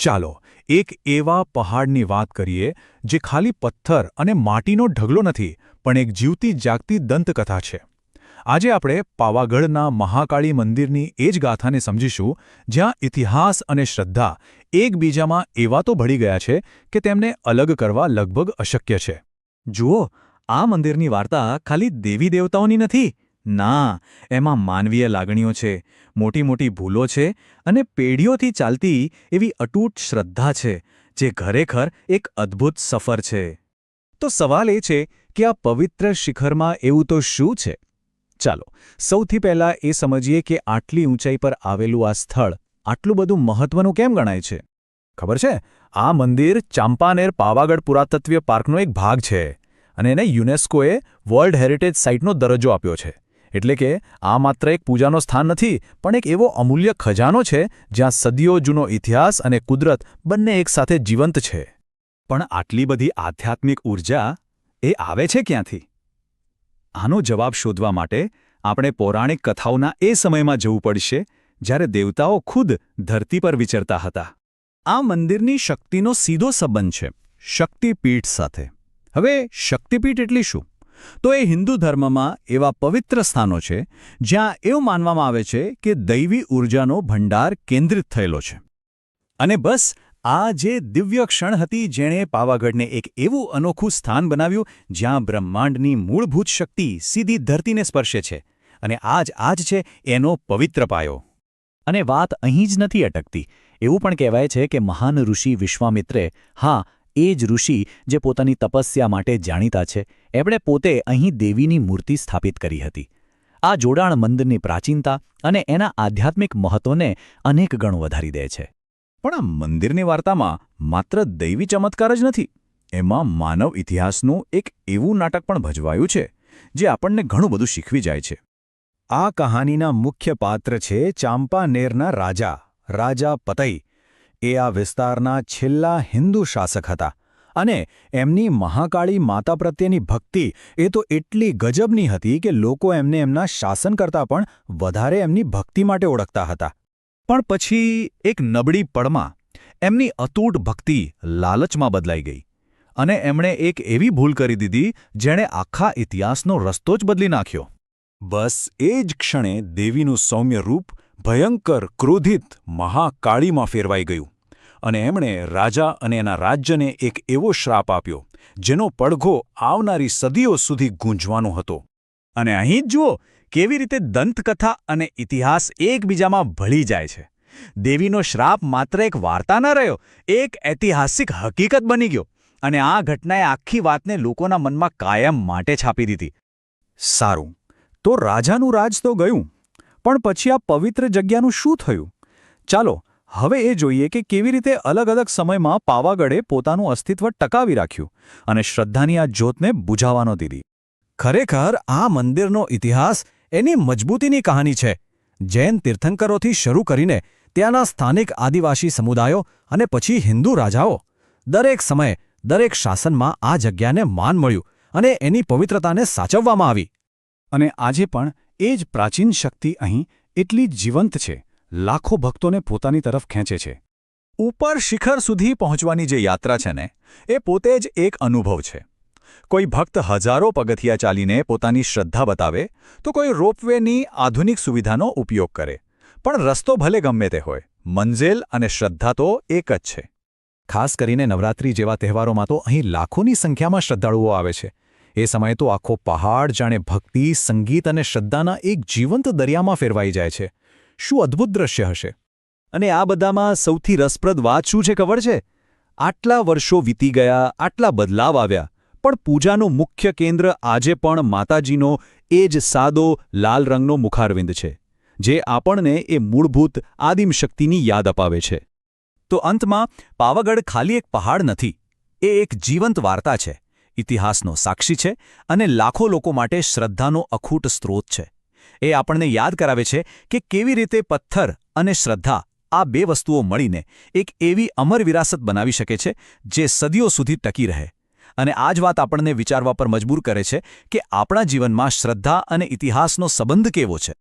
ચાલો એક એવા પહાડની વાત કરીએ જે ખાલી પથ્થર અને માટીનો ઢગલો નથી, પણ એક જીવતી જાગતી દંતકથા છે. આજે આપણે પાવાગઢના મહાકાળી મંદિરની એ જ ગાથાને સમજીશું, જ્યાં ઇતિહાસ અને શ્રદ્ધા એકબીજામાં એવા તો ભળી ગયા છે કે તેમને અલગ કરવા લગભગ અશક્ય છે. જુઓ, આ મંદિરની વાર્તા ખાલી દેવી દેવતાઓની નથી ના, એમાં માનવીય લાગણીઓ છે મોટી મોટી ભૂલો છે અને પેઢીઓથી ચાલતી એવી અટૂટ શ્રદ્ધા છે, જે ખરેખર એક અદ્ભુત સફર છે. તો સવાલ એ છે કે આ પવિત્ર શિખરમાં એવું તો શું છે? ચાલો, સૌથી પહેલાં એ સમજીએ કે આટલી ઊંચાઈ પર આવેલું આ સ્થળ આટલું બધું મહત્વનું કેમ ગણાય છે? ખબર છે? આ મંદિર ચાંપાનેર પાવાગઢ પુરાતત્વીય પાર્કનો એક ભાગ છે અને એને યુનેસ્કોએ વર્લ્ડ હેરિટેજ સાઇટનો દરજ્જો આપ્યો છે. એટલે કે આ માત્ર એક પૂજાનો સ્થાન નથી, પણ એક એવો અમૂલ્ય ખજાનો છે, જ્યાં સદીઓ જૂનો ઇતિહાસ અને કુદરત બંને એકસાથે જીવંત છે. પણ આટલી બધી આધ્યાત્મિક ઊર્જા એ આવે છે ક્યાંથી? આનો જવાબ શોધવા માટે આપણે પૌરાણિક કથાઓના એ સમયમાં જવું પડશે, જ્યારે દેવતાઓ ખુદ ધરતી પર વિચરતા હતા. આ મંદિરની શક્તિનો સીધો સંબંધ છે, શક્તિપીઠ સાથે. હવે શક્તિપીઠ એટલે શું? તો એ હિન્દુ ધર્મમાં એવા પવિત્ર સ્થાનો છે જ્યાં એવું માનવામાં આવે છે કે દૈવી ઊર્જાનો ભંડાર કેન્દ્રિત થયેલો છે. અને બસ, આ જે દિવ્ય ક્ષણ હતી જેણે પાવાગઢને એક એવું અનોખું સ્થાન બનાવ્યું જ્યાં બ્રહ્માંડની મૂળભૂત શક્તિ સીધી ધરતીને સ્પર્શે છે અને આજ આજ છે એનો પવિત્ર પાયો. અને વાત અહીં જ નથી અટકતી. એવું પણ કહેવાય છે કે મહાન ઋષિ વિશ્વામિત્રે, હા એ જ ઋષિ જે પોતાની તપસ્યા માટે જાણીતા છે. એમણે પોતે અહીં દેવીની મૂર્તિ સ્થાપિત કરી હતી. આ જોડાણ મંદિરની પ્રાચીનતા અને એના આધ્યાત્મિક મહત્વને અનેક ગણો વધારી દે છે. પણ આ મંદિરની વાર્તામાં માત્ર દૈવી ચમત્કાર જ નથી. એમાં માનવ ઇતિહાસનું એક એવું નાટક પણ ભજવાયું છે, જે આપણને ઘણું બધું શીખવી જાય છે. આ કહાનીના મુખ્ય પાત્ર છે ચાંપાનેરના રાજા રાજા પતઈ એ આ વિસ્તારના છેલ્લા હિન્દુ શાસક હતા અને એમની મહાકાળી માતા પ્રત્યેની ભક્તિ એ તો એટલી ગજબની હતી કે લોકો એમને એમના શાસન કરતાં પણ વધારે એમની ભક્તિ માટે ઓળખતા હતા. પણ પછી એક નબળી પળમાં એમની અતૂટ ભક્તિ લાલચમાં બદલાઈ ગઈ અને એમણે એક એવી ભૂલ કરી દીધી જેણે આખા ઇતિહાસનો રસ્તો જ બદલી નાખ્યો. બસ એ જ ક્ષણે દેવીનું સૌમ્ય રૂપ ભયંકર, ક્રોધિત મહાકાળીમાં ફેરવાઈ ગયું અને એમણે રાજા અને એના રાજ્યને એક એવો શ્રાપ આપ્યો, જેનો પડઘો આવનારી સદીઓ સુધી ગૂંજવાનો હતો. અને અહીં જ જુઓ, કેવી રીતે દંતકથા અને ઇતિહાસ એકબીજામાં ભળી જાય છે. દેવીનો શ્રાપ માત્ર એક વાર્તા ન રહ્યો, એક ઐતિહાસિક હકીકત બની ગયો અને આ ઘટનાએ આખી વાતને લોકોના મનમાં કાયમ માટે છાપી દીધી. સારું, તો રાજાનું રાજ તો ગયું. પણ પછી આ પવિત્ર જગ્યાનું શું થયું? ચાલો, હવે એ જોઈએ કે કેવી રીતે અલગ અલગ સમયમાં પાવાગઢે પોતાનું અસ્તિત્વ ટકાવી રાખ્યું અને શ્રદ્ધાની આ જ્યોતને બુઝાવાનો દીધી. ખરેખર, આ મંદિરનો ઇતિહાસ એની મજબૂતીની કહાની છે. જૈન તીર્થંકરોથી શરૂ કરીને ત્યાંના સ્થાનિક આદિવાસી સમુદાયો અને પછી હિન્દુ રાજાઓ. દરેક સમયે, દરેક શાસનમાં આ જગ્યાને માન મળ્યું અને એની પવિત્રતાને સાચવવામાં આવી. અને આજે પણ એ જ પ્રાચીન શક્તિ અહીં એટલી જીવંત છે, લાખો ભક્તોને પોતાની તરફ ખેંચે છે. ઉપર શિખર સુધી પહોંચવાની જે યાત્રા છે ને, એ પોતે જ એક અનુભવ છે. કોઈ ભક્ત હજારો પગથિયા ચાલીને પોતાની શ્રદ્ધા બતાવે, તો કોઈ રોપવેની આધુનિક સુવિધાનો ઉપયોગ કરે. પણ રસ્તો ભલે ગમે તે હોય, મંજેલ અને શ્રદ્ધા તો એક જ છે. ખાસ કરીને નવરાત્રી જેવા તહેવારોમાં તો અહીં લાખોની સંખ્યામાં શ્રદ્ધાળુઓ આવે છે. એ સમયે તો આખો પહાડ જાણે ભક્તિ, સંગીત અને શ્રદ્ધાના એક જીવંત દરિયામાં ફેરવાઈ જાય છે. શું અદ્ભુત દ્રશ્ય હશે? અને આ બધામાં સૌથી રસપ્રદ વાત શું છે ખબર છે? આટલા વર્ષો વીતી ગયા, આટલા બદલાવ આવ્યા, પણ પૂજાનું મુખ્ય કેન્દ્ર આજે પણ માતાજીનો એ જ સાદો, લાલ રંગનો મુખારવિંદ છે, જે આપણને એ મૂળભૂત આદિમ શક્તિની યાદ અપાવે છે. તો અંતમાં, પાવાગઢ ખાલી એક પહાડ નથી, એ એક જીવંત વાર્તા છે. ઇતિહાસનો સાક્ષી છે અને લાખો લોકો માટે શ્રદ્ધાનો અખૂટ સ્ત્રોત છે. એ આપણને યાદ કરાવે છે કે કેવી રીતે પથ્થર અને શ્રદ્ધા આ બે વસ્તુઓ મળીને એક એવી અમર વિરાસત બનાવી શકે છે જે સદીઓ સુધી ટકી રહે. અને આ જ વાત આપણને વિચારવા પર મજબૂર કરે છે કે આપણા જીવનમાં શ્રદ્ધા અને ઇતિહાસનો સંબંધ કેવો છે.